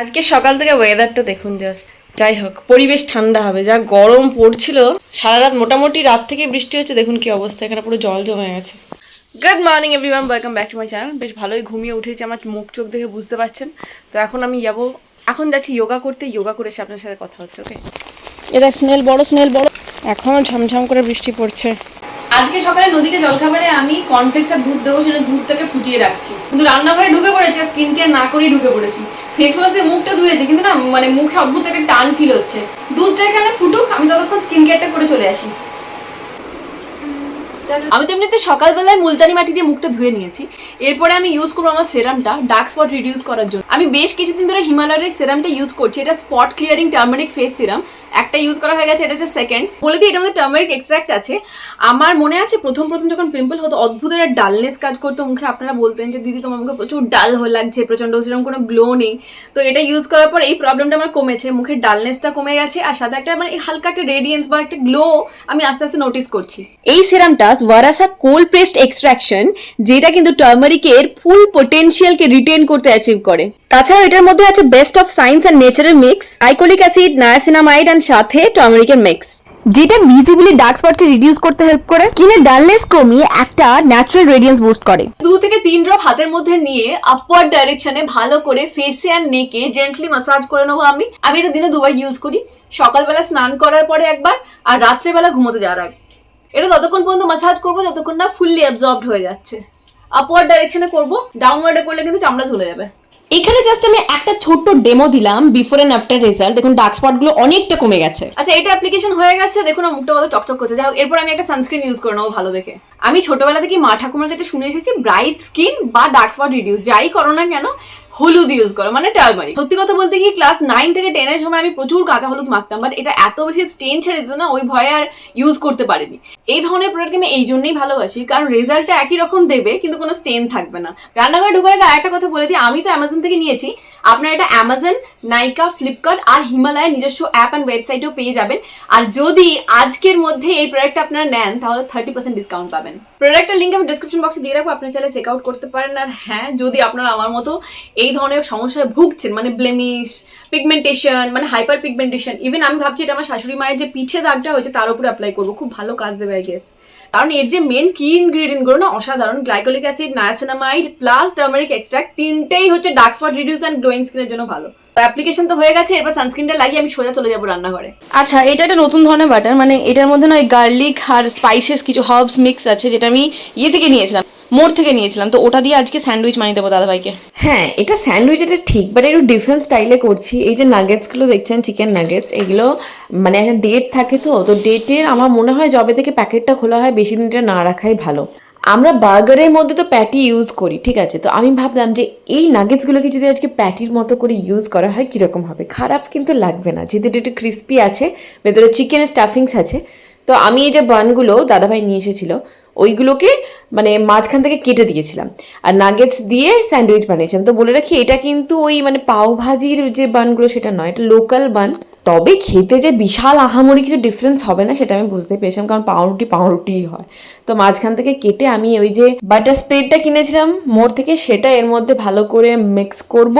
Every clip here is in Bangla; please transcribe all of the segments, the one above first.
আজকে সকাল থেকে ওয়েদারটা দেখুন জাস্ট যাই হোক, পরিবেশ ঠান্ডা হবে, যা গরম পড়ছিল। সারা রাত মোটামুটি রাত থেকে বৃষ্টি হচ্ছে, দেখুন কি অবস্থা, এখানে পুরো জল জমে গেছে। Good morning everyone welcome back to my channel বেশ ভালোই ঘুমিয়ে উঠেছি, আমার মুখ চোখ দেখে বুঝতে পারছেন। তো এখন আমি যাব, এখন যাচ্ছি যোগা করতে যোগা করে আপনার সাথে কথা হচ্ছে ওকে এটা স্নেল বড় স্নেল বড়। এখনও ঝমঝম করে বৃষ্টি পড়ছে। আজকে সকালে নদীকে জলখাবারে আমি কর্নফ্লেক্স আর দুধ দেবো, সেটা দুধটাকে ফুটিয়ে রাখছি। কিন্তু রান্নাঘরে ঢুকে পড়েছে স্কিন কেয়ার না করেই ঢুকে পড়েছি। ফেস ওয়াশ দিয়ে মুখটা ধুয়েছে, কিন্তু না মানে মুখে অদ্ভুত একটা টান ফিল হচ্ছে। দুধটা এখানে ফুটুক, আমি ততক্ষণ স্কিন কেয়ারটা করে চলে আসি। আমি তো এমনিতে সকালবেলায় মুলতানি মাটি দিয়ে মুখটা ধুয়ে নিয়েছি। এরপরে আমি ইউজ করব আমার সেরামটা ডার্ক স্পট রিডিউস করার জন্য। আমি বেশ কিছুদিন ধরে হিমালয়ের সেরামটা ইউজ করছি, এটা spot clearing turmeric face serum একটা ইউজ করা হয়ে গেছে, এটা হচ্ছে সেকেন্ড বলে দিই এটার মধ্যে টার্মারিক এক্সট্রাক্ট আছে। আমার মনে আছে, প্রথম প্রথম যখন পিম্পল হতো অদ্ভুত একটা ডালনেস কাজ করতো মুখে। আপনারা বলতেন যে, দিদি, তোমার মুখে প্রচুর ডাল হয়ে লাগছে প্রচণ্ড সেরকম কোনো গ্লো নেই। তো এটা ইউজ করার পর এই প্রবলেমটা আমার কমেছে। মুখের ডালনেসটা কমে গেছে, আর সাথে একটা মানে হালকা একটা রেডিয়েন্স বা একটা গ্লো আমি আস্তে আস্তে নোটিস করছি। এই সিরামটা ওয়ারাসা কোল্ড প্রেসড এক্সট্রাকশন যেটা কিন্তু টার্মারিকের ফুল পোটেনশিয়ালকে রিটেন করতে অ্যাচিভ করে। তাছাড়াও এটার মধ্যে আছে বেস্ট অফ সায়েন্স অ্যান্ড নেচারের mix glycolic acid niacinamide and সাথে টার্মারিকের মিক্স যেটা ভিজিবলি ডার্ক স্পটকে রিডিউস করতে হেল্প করে। স্কিনের ডালনেস কমিয়ে একটা ন্যাচারাল রেডিয়েন্স বুস্ট করে। দু থেকে তিন ড্রপ হাতের মধ্যে নিয়ে আপওয়ার্ড ডাইরেকশনে ভালো করে ফেসে আর নেকে জেন্টলি মাসাজ করে নেব আমি। আমি এটা দিনে দুবার ইউজ করি। সকালবেলা স্নান করার পরে একবার আর রাত্রেবেলা ঘুমোতে যাওয়ার আগে। এটা ততক্ষণ পর্যন্ত মাসাজ করব যতক্ষণ না ফুললি অ্যাবজর্বড হয়ে যাচ্ছে। আপওয়ার্ড ডাইরেকশনে করব ডাউনওয়ার্ডে করলে কিন্তু চামড়া ঝুলে যাবে। এখানে জাস্ট আমি একটা ছোট্ট ডেমো দিলাম বিফোর এন্ড আফটার রেজাল্ট দেখুন ডার্ক স্পটগুলো অনেকটা কমে গেছে। আচ্ছা এটা অ্যাপ্লিকেশন হয়ে গেছে। দেখুন, আমার মুখটা কত চকচক করছে। যাই এরপর আমি একটা সানস্ক্রিন ইউজ করে নেব ভালো দেখে। আমি ছোটবেলা থেকে মা ঠাকুমার কাছে শুনে এসেছি ব্রাইট স্কিন বা ডার্ক স্পট রিডিউস যাই করো না কেন হলুদ ইউজ করো মানে টার্মারিক সত্যি কথা বলতে কি ক্লাস নাইন থেকে টেনের সময় আমি প্রচুর কাঁচা হলুদ মাখতাম বাট এটা এত বেশি স্টেন ছেড়ে দিত না, ওই ভয়ে আর ইউজ করতে পারিনি। এই ধরনের প্রোডাক্ট আমি এই জন্যই ভালোবাসি, কারণ রেজাল্টটা একই রকম দেবে, কিন্তু কোনো স্টেন থাকবে না। রান্নাঘরে ঢুকার আগে আরেকটা কথা বলে দিই, আমি তো অ্যামাজন থেকে নিয়েছি আপনারা এটা অ্যামাজন নাইকা ফ্লিপকার্ট আর হিমালয়ের নিজস্ব অ্যাপ অ্যান্ড ওয়েবসাইটেও পেয়ে যাবেন। আর যদি আজকের মধ্যে এই প্রোডাক্টটা আপনারা নেন, তাহলে থার্টি পার্সেন্ট ডিসকাউন্ট পাবেন। প্রোডাক্টের লিঙ্ক আমি ডিসক্রিপশন বক্সে দিয়ে রাখব, আপনি চাইলে চেক আউট করতে পারেন। আর হ্যাঁ যদি আপনারা আমার মতো এই ধরনের সমস্যায় ভুগছেন মানে ব্লেমিশ পিগমেন্টেশন মানে হাইপার পিগমেন্টেশন ইভেন আমি ভাবছি এটা আমার শাশুড়ি মায়ের যে পিঠে দাগটা হয়েছে, তার উপরে অ্যাপ্লাই করব। খুব ভালো কাজ দেবে আই গেস কারণ এর যে মেন কি ইনগ্রিডিয়েন্টগুলো না, অসাধারণ। Glycolic acid niacinamide plus turmeric extract তিনটেই হচ্ছে dark spot reduce and glowing স্কিনের জন্য ভালো। অ্যাপ্লিকেশন তো হয়ে গেছে এবার সানস্ক্রিনটা লাগিয়ে আমি সোজা চলে যাব রান্নাঘরে। আচ্ছা এটা একটা নতুন ধরনের বাটার মানে এটার মধ্যে না ওই গার্লিক আর স্পাইসেস কিছু হার্বস মিক্স আছে যেটা আমি ইয়ে থেকে নিয়েছিলাম মোড় থেকে নিয়েছিলাম। তো ওটা দিয়ে আজকে স্যান্ডউইচ বানিয়ে দেবো দাদা ভাইকে হ্যাঁ এটা স্যান্ডউইচ এটা ঠিক বাট একটু ডিফারেন্ট স্টাইলে করছি। এই যে নাগেটসগুলো দেখছেন চিকেন নাগেটস এগুলো মানে একটা ডেট থাকে তো তো ডেটের আমার মনে হয় যবে থেকে প্যাকেটটা খোলা হয় বেশি দিন এটা না রাখাই ভালো। আমরা বার্গারের মধ্যে তো প্যাটি ইউজ করি, ঠিক আছে? তো আমি ভাবলাম যে এই নাগেটসগুলোকে যদি আজকে প্যাটির মতো করে ইউজ করা হয়, কীরকম হবে? খারাপ কিন্তু লাগবে না, যেহেতু একটু ক্রিস্পি আছে, ভেতরে চিকেনের স্টাফিংস আছে। তো আমি এই যে বানগুলো দাদাভাই নিয়ে এসেছিল, ওইগুলোকে মানে মাঝখান থেকে কেটে দিয়েছিলাম। আর নাগেটস দিয়ে স্যান্ডউইচ বানিয়েছিলাম। তো বলে রাখি, এটা কিন্তু ওই মানে পাও ভাজির যে বানগুলো সেটা নয়, এটা লোকাল বান তবে খেতে যে বিশাল আহামরি কিছু ডিফারেন্স হবে না, সেটা আমি বুঝতে পেরেছিলাম, কারণ পাউরুটি পাউরুটিই হয়। তো মাঝখান থেকে কেটে আমি ওই যে বাটার স্প্রেডটা কিনেছিলাম মোড় থেকে, সেটা এর মধ্যে ভালো করে মিক্স করব।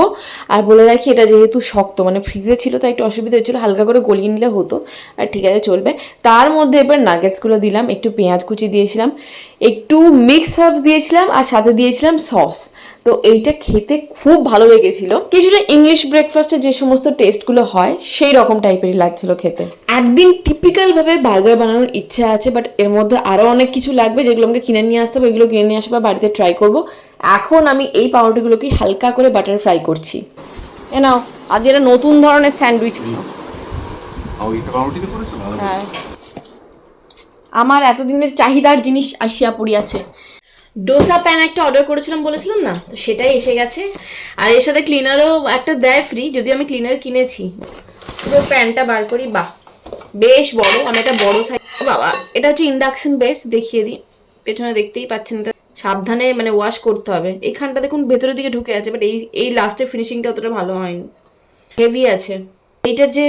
আর বলে রাখি, এটা যেহেতু শক্ত মানে ফ্রিজে ছিল, তাই একটু অসুবিধা হচ্ছিল হালকা করে গলিয়ে নিলে হতো, আর ঠিক আছে, চলবে। তার মধ্যে এবার নাগেটসগুলো দিলাম, একটু পেঁয়াজ কুচি দিয়েছিলাম, একটু মিক্স হার্বস দিয়েছিলাম, আর সাথে দিয়েছিলাম সস তো এইটা খেতে খুব ভালো লেগেছিল। কিছুটা ইংলিশ ব্রেকফাস্টে যে সমস্ত টেস্টগুলো হয় সেই রকম টাইপেরই লাগছিল খেতে। একদিন টিপিক্যাল ভাবে বার্গার বানানোর ইচ্ছা আছে বাট এর মধ্যে আরও অনেক কিছু লাগবে যেগুলো আমাকে কিনে নিয়ে আসতে হবে এগুলো কিনে নিয়ে আসবে বাড়িতে ট্রাই করব। এখন আমি এই পাউরুটিগুলোকে হালকা করে বাটার ফ্রাই করছি। এ নাও আজ এটা নতুন ধরনের স্যান্ডউইচ হ্যাঁ। আমার এতদিনের চাহিদার জিনিস আসিয়া পড়িয়াছে। ডোসা প্যান একটা অর্ডার করেছিলাম বলেছিলাম না? তো সেটাই এসে গেছে। আর এর সাথে ক্লিনারও একটা দেয় ফ্রি যদি আমি ক্লিনার কিনেছি। তো প্যানটা বার করি, বাহ! বেশ বড়, আমি একটা বড় সাইজ বাবা, এটা হচ্ছে ইন্ডাকশন বেস দেখিয়ে দিই। পেছনে দেখতেই পাচ্ছেন এটা। সাবধানে মানে ওয়াশ করতে হবে। এইখানটা দেখুন ভেতরের দিকে ঢুকে আছে বাট এই এই লাস্টের ফিনিশিংটা অতটা ভালো হয়নি। হেভি আছে। এইটার যে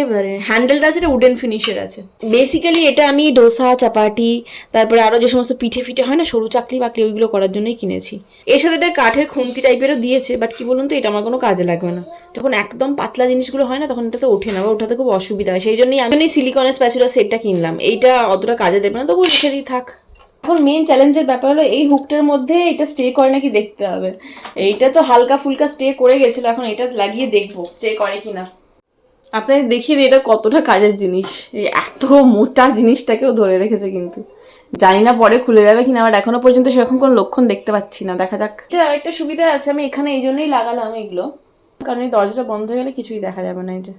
হ্যান্ডেলটা আছে, এটা উডেন ফিনিশের আছে। বেসিক্যালি এটা আমি ডোসা, চাপাটি, তারপরে আরও যে সমস্ত পিঠে ফিঠে হয় না, সরু চাকলি বাকলি, ওইগুলো করার জন্যই কিনেছি। এর সাথে এটা কাঠের খুন্তি টাইপেরও দিয়েছে বাট কি বলুন তো, এটা আমার কোনো কাজে লাগবে না। যখন একদম পাতলা জিনিসগুলো হয় না, তখন এটাতে ওঠে না, বা ওঠাতে খুব অসুবিধা হয়। সেই জন্যই আমি সিলিকনের স্প্যাচুলা সেটটা কিনলাম। এইটা অতটা কাজে দেবে না তবু রেখে দিই, থাক। এখন মেন চ্যালেঞ্জের ব্যাপার হলো, এই হুকটার মধ্যে এটা স্টে করে নাকি দেখতে হবে? এইটা তো হালকা ফুলকা স্টে করে গেছিল, এখন এটা লাগিয়ে দেখব স্টে করে কিনা। আপনাদের দেখিয়ে দিই, এটা কতটা কাজের জিনিস। এই এত মোটা জিনিসটাকেও ধরে রেখেছে কিন্তু। জানি না পরে খুলে যাবে কিনা আবার এখনও পর্যন্ত সেরকম কোনো লক্ষণ দেখতে পাচ্ছি না। দেখা যাক। এটা আরেকটা সুবিধা আছে, আমি এখানে এই জন্যই লাগালাম এগুলো। কারণ এই দরজাটা বন্ধ হয়ে গেলে কিছুই দেখা যাবে না এই যে।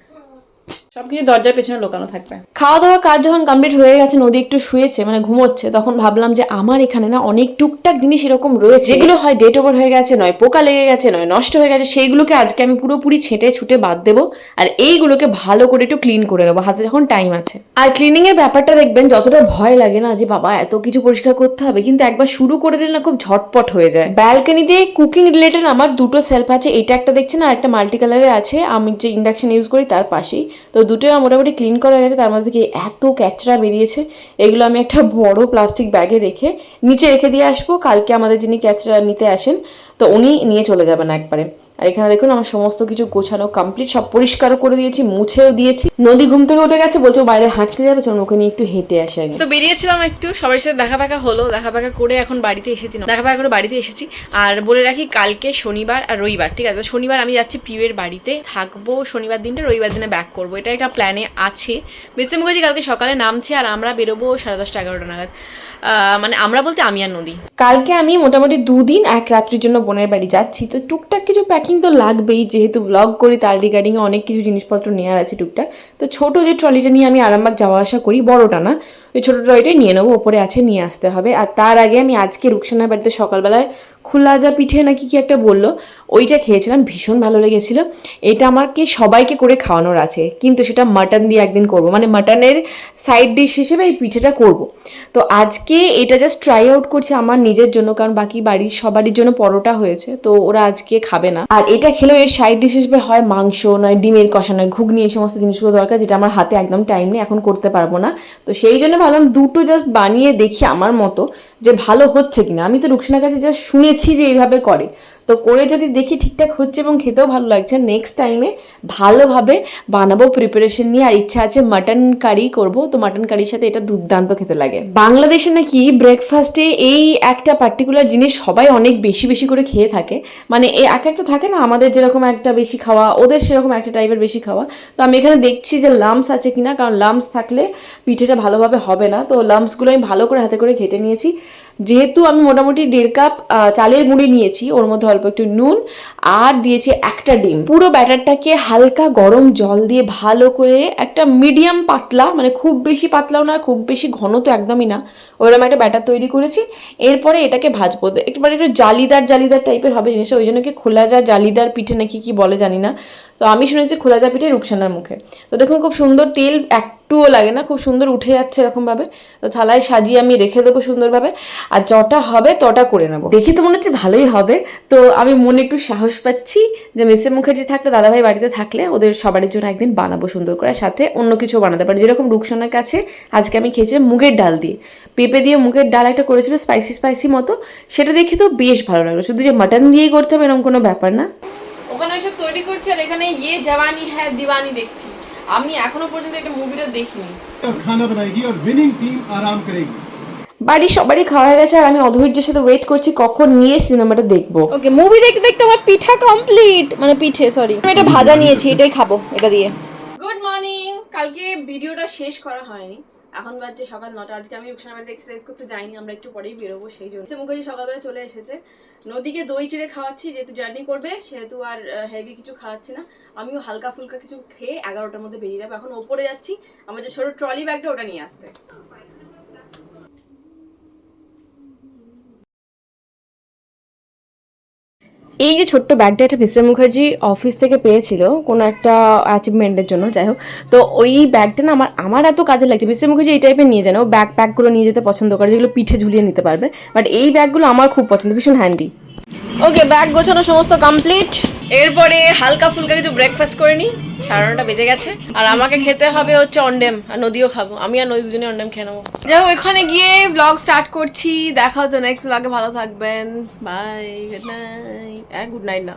সবকিছু দরজার পেছনে লোকানো থাকবে। খাওয়া দাওয়া কাজ যখন কমপ্লিট হয়ে গেছে নদী একটু শুয়েছে মানে ঘুমোচ্ছে তখন ভাবলাম যে আমার এখানে না অনেক টুকটাক জিনিস এরকম রয়েছে। যেগুলো হয় ডেট ওভার হয়ে গেছে নয় পোকা লেগে গেছে নয় নষ্ট হয়ে গেছে সেইগুলোকে আজকে আমি পুরোপুরি ছেটে ছুটে বাদ দেবো আর এইগুলোকে ভালো করে একটু ক্লিন করে নেব। হাতে যখন টাইম আছে। আর ক্লিনিং এর ব্যাপারটা দেখবেন যতটা ভয় লাগে না যে বাবা এত কিছু পরিষ্কার করতে হবে। কিন্তু একবার শুরু করে দিলে না খুব ঝটপট হয়ে যায়। ব্যালকনিতে কুকিং রিলেটেড আমার দুটো সেলফ আছে এটা একটা দেখছেন আর একটা মাল্টি কালারের আছে। আমি যে ইন্ডাকশন ইউজ করি তার পাশেই। তো দুটোই মোটামুটি ক্লিন করা গেছে, তার মধ্যে থেকে এত ক্যাচরা বেরিয়েছে। এগুলো আমি একটা বড় প্লাস্টিক ব্যাগে রেখে নিচে রেখে দিয়ে আসব, কালকে আমাদের যিনি ক্যাচরা নিতে আসেন, তো উনি নিয়ে চলে যাবেন একবারে। আর এখানে দেখুন আমার সমস্ত কিছু গোছানো কমপ্লিট সব পরিষ্কারও করে দিয়েছি মুছেও দিয়েছি। নদী ঘুম থেকে উঠে গেছে বলছো বাইরে হাঁটতে যাবে চলুন ওকে নিয়ে একটু হেঁটে আসে আগে। তো বেরিয়েছিলাম একটু সবার সাথে দেখা পাকা হলো দেখা পাকা করে এখন বাড়িতে এসেছি দেখা পাকা করে বাড়িতে এসেছি। আর বলে রাখি কালকে শনিবার আর রবিবার ঠিক আছে? শনিবার আমি যাচ্ছি পিউয়ের বাড়িতে থাকব শনিবার দিনটা রবিবার দিনে ব্যাক করব। এটা একটা প্ল্যানে আছে। বেসে মুখার্জি কালকে সকালে নামছে আর আমরা বেরোবো সাড়ে দশটা এগারোটা নাগাদ। আহ, মানে আমরা বলতে আমি আর নদী। কালকে আমি মোটামুটি দুদিন এক রাত্রির জন্য বোনের বাড়ি যাচ্ছি। তো টুকটাক কিছু প্যাকিং তো লাগবেই, যেহেতু ব্লগ করি, তার রিগার্ডিংয়ে অনেক কিছু জিনিসপত্র নেওয়ার আছে টুকটাক। তো ছোটো যে ট্রলিটা নিয়ে আমি আরামবাগ যাওয়া আসা করি, বড়টা না, ওই ছোটো ট্রলিটাই নিয়ে নেব, ওপরে আছে, নিয়ে আসতে হবে। আর তার আগে আমি আজকে রুকসানার বাড়িতে সকালবেলায় খুলাজা পিঠে নাকি কি একটা বলল? ওইটা খেয়েছিলাম, ভীষণ ভালো লেগেছিল। এটা আমাকে সবাইকে করে খাওয়ানোর আছে, কিন্তু সেটা মাটন দিয়ে একদিন করব। মানে মাটনের সাইড ডিশ হিসেবে এই পিঠেটা করব। তো আজকে এটা জাস্ট ট্রাই আউট করছি আমার নিজের জন্য, কারণ বাকি বাড়ির সবারই জন্য পরোটা হয়েছে, তো ওরা আজকে খাবে না। আর এটা খেলেও এর সাইড ডিশ হিসেবে হয় মাংস, নয় ডিমের কষা, নয় ঘুগনি, এই সমস্ত জিনিসগুলো দরকার, যেটা আমার হাতে একদম টাইম নেই, এখন করতে পারব না। তো সেই জন্য ভাবলাম দুটো জাস্ট বানিয়ে দেখি আমার মতো। যে ভালো হচ্ছে কিনা আমি তো রুকসানার কাছে যা শুনেছি যে এইভাবে করে। তো করে যদি দেখি ঠিকঠাক হচ্ছে এবং খেতেও ভালো লাগছে নেক্সট টাইমে ভালোভাবে বানাবো প্রিপারেশন নিয়ে। আর ইচ্ছা আছে মাটন কারি করব। তো মাটন কারির সাথে এটা দুর্দান্ত খেতে লাগে। বাংলাদেশে নাকি ব্রেকফাস্টে এই একটা পার্টিকুলার জিনিস সবাই অনেক বেশি বেশি করে খেয়ে থাকে। মানে এই এক একটা থাকে না, আমাদের যেরকম একটা বেশি খাওয়া, ওদের সেরকম একটা টাইপের বেশি খাওয়া। তো আমি এখানে দেখছি যে লামস আছে কিনা, কারণ লামস থাকলে পিঠেটা ভালোভাবে হবে না। তো লামসগুলো আমি ভালো করে হাতে করে ঘেটে নিয়েছি। যেহেতু আমি মোটামুটি দেড় কাপ চালের গুঁড়ি নিয়েছি, ওর মধ্যে অল্প একটু নুন, আর দিয়েছি একটা ডিম। পুরো ব্যাটারটাকে হালকা গরম জল দিয়ে ভালো করে একটা মিডিয়াম পাতলা মানে খুব বেশি পাতলাও না, খুব বেশি ঘন তো একদমই না, ওইরকম একটা ব্যাটার তৈরি করেছি। এরপরে এটাকে ভাজবো। একটু মানে একটু জালিদার জালিদার টাইপের হবে জিনিসটা, ওই জন্য কি খোলা যা জালিদার পিঠে নাকি কি বলে জানি না। তো আমি শুনেছি খোলা যা পিঠে রুকসানার মুখে। তো দেখুন খুব সুন্দর তেল একটুও লাগে না, খুব সুন্দর উঠে যাচ্ছে এরকমভাবে। তো থালায় সাজিয়ে আমি রেখে দেবো সুন্দরভাবে। আর যটা হবে তটা করে নেব। দেখি তো মনে হচ্ছে ভালোই হবে। তো আমি মনে একটু সাহস পাচ্ছি যে মিসে মুখার্জি থাকলে, দাদাভাই বাড়িতে থাকলে ওদের সবারই জন্য একদিন বানাবো সুন্দর করে। সাথে অন্য কিছু বানাতে পারি। যেরকম রুকসানার কাছে আজকে আমি খেয়েছিলাম মুগের ডাল দিয়ে। পেঁপে দিয়ে মুগের ডাল একটা করেছিল স্পাইসি স্পাইসি মতো। সেটা দেখে তো বেশ ভালো লাগল। শুধু যে মাটন দিয়েই করতে হবে এরকম কোনো ব্যাপার না। ওখানে ওইসব তৈরি করছি আর এখানে ইয়ে জওয়ানি হ্যাঁ দিওয়ানি দেখছি। আমি এখনও পর্যন্ত একটা মুভিটা দেখিনি। খানা আর উইনিং টিম আরাম করেগি। বাড়ির সবারই খাওয়া হয়ে গেছে আর আমি অধৈর্যের সাথে ওয়েট করছি কখন নিয়ে সিনেমাটা দেখব। ওকে মুভি দেখতে দেখতে আমার পিঠা কমপ্লিট মানে পিঠে সরি আমি এটা ভাজা নিয়েছি এটাই খাব এটা দিয়ে। গুড মর্নিং কালকে ভিডিওটা শেষ করা হয়নি। এখন বাজছে সকাল নটা। আজকে আমি রুকসানা বাড়িতে এক্সারসাইজ করতে যাইনি, আমরা একটু পরেই বেরোবো, সেই জন্য। মুখার্জি সকালবেলা চলে এসেছে। নদীকে দই চিড়ে খাওয়াচ্ছি, যেহেতু জার্নি করবে, সেহেতু আর হেভি কিছু খাওয়াচ্ছি না। আমিও হালকা ফুলকা কিছু খেয়ে এগারোটার মধ্যে বেরিয়ে যাব। এখন ওপরে যাচ্ছি আমার যে ছোটো ট্রলি ব্যাগটা ওটা নিয়ে আসতে। এই যে ছোট্ট ব্যাগটা একটা মিস্টার মুখার্জি অফিস থেকে পেয়েছিল, কোনো একটা অ্যাচিভমেন্টের জন্য, যাই হোক। তো ওই ব্যাগটা না আমার আমার এত কাজে লাগছে। মিস্টার মুখার্জি এই টাইপের নিয়ে যেন ও ব্যাগ প্যাকগুলো নিয়ে যেতে পছন্দ করে, যেগুলো পিঠে ঝুলিয়ে নিতে পারবে। বাট এই ব্যাগগুলো আমার খুব পছন্দ, ভীষণ হ্যান্ডি ওকে ব্যাগ গোছানো সমস্ত কমপ্লিট এরপরে হালকা ফুলকা কিছু ব্রেকফাস্ট করে নিই সাড়ে নটা বেজে গেছে। আর আমাকে খেতে হবে হচ্ছে অন্ডেম আর নদীও খাব। আমি আর নদী দুজনে অন্ডেম খেয়ে নেব। যাই হোক এখানে গিয়ে ব্লগ স্টার্ট করছি। দেখা হতো নেক্সট ব্লগে ভালো থাকবেন। বাই গুড নাইট হ্যাঁ গুড নাইট না